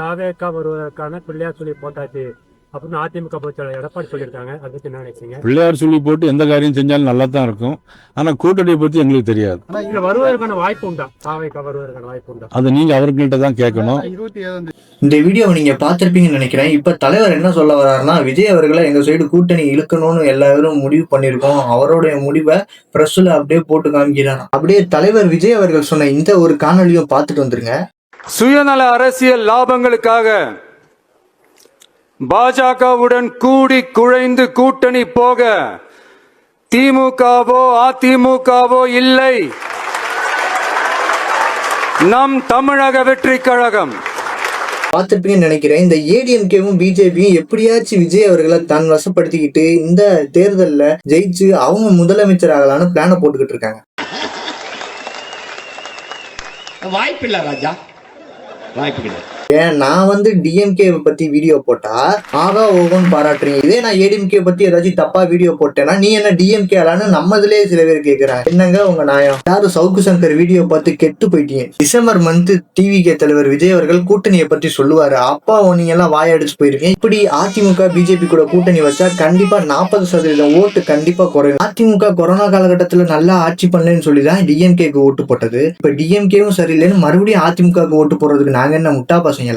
தாவேக்கா வருவதற்கான பிள்ளையார் சொல்லி போட்டாச்சு அப்படின்னு அதிமுக பொதுச்செயலாளர் எடப்பாடி சொல்லியிருக்காங்க. அதை பத்தி என்ன நினைச்சீங்க பிள்ளையார் சொல்லி போட்டு எந்த காரியம் செஞ்சாலும் நல்லா தான் இருக்கும். ஆனா கூட்டணியை பத்தி எங்களுக்கு தெரியாது. இதுல வருவதற்கான வாய்ப்பு உண்டா? தாவேக்கா வருவதற்கான வாய்ப்பு உண்டா? அதை நீங்க அவர்கள்ட்ட தான் கேட்கணும். இந்த வீடியோவை நீங்க பார்த்திருப்பீங்கன்னு நினைக்கிறேன். இப்ப தலைவர் என்ன சொல்ல வர்றாருன்னா விஜய் அவர்களை எங்க சைடு கூட்டணி இழுக்கணும்னு எல்லாரும் முடிவு பண்ணிருக்கோம் அவருடைய முடிவை பிரஸ்ல அப்படியே போட்டு காமிக்கிறாராம். அப்படியே தலைவர் விஜய் அவர்கள் சொன்ன இந்த ஒரு காணொலியும் பார்த்துட்டு வந்துருங்க. சுயநல அரசியல் லாபங்களுக்காக பாஜகவுடன் கூடி குழைந்து கூட்டணி போக திமுகவோ அதிமுகவோ இல்லை. நம் தமிழக வெற்றி கழகம். பார்த்திருப்பீங்கன்னு நினைக்கிறேன். இந்த ஏடிஎம்கேவும் பிஜேபியும் எப்படியாச்சும் விஜய் அவர்களை தன் வசப்படுத்திக்கிட்டு இந்த தேர்தல்ல ஜெயிச்சு அவங்க முதலமைச்சர் ஆகலான்னு பிளான போட்டுக்கிட்டு இருக்காங்க. வாய்ப்பில்லை ராஜா. வாய்ப்பு கிடையாது ஏன் நான் வந்து டிஎம்கே பத்தி வீடியோ போட்டா ஆகா ஓகோன்னு பாராட்டுறீங்க. இதே நான் ஏடிஎம்கே பத்தி ஏதாச்சும் தப்பா வீடியோ போட்டேன்னா நீ என்ன டிஎம்கே ஆளான்னு நம்மதுலயே சில பேர் கேக்குறாங்க. என்னங்க உங்க நியாயம்? யாரும் சவுக்கு சங்கர் வீடியோ பார்த்து கெட்டு போயிட்டீங்க. டிசம்பர் மந்த் டிவிகே தலைவர் விஜய் அவர்கள் கூட்டணியை பத்தி சொல்லுவாரு. அப்பா நீங்க எல்லாம் வாயடிச்சு போயிருக்கீங்க. இப்படி அதிமுக பிஜேபி கூட கூட்டணி வச்சா கண்டிப்பா நாற்பது சதவீதம் ஓட்டு கண்டிப்பா குறையும். அதிமுக கொரோனா காலகட்டத்துல நல்லா ஆட்சி பண்ணலன்னு சொல்லி தான் டிஎம்கேக்கு ஓட்டு போட்டது. இப்ப டிஎம்கேவும் சரியில்லைன்னு மறுபடியும் அதிமுகவுக்கு ஓட்டு போடுறதுக்கு நாங்க என்ன முட்டா Như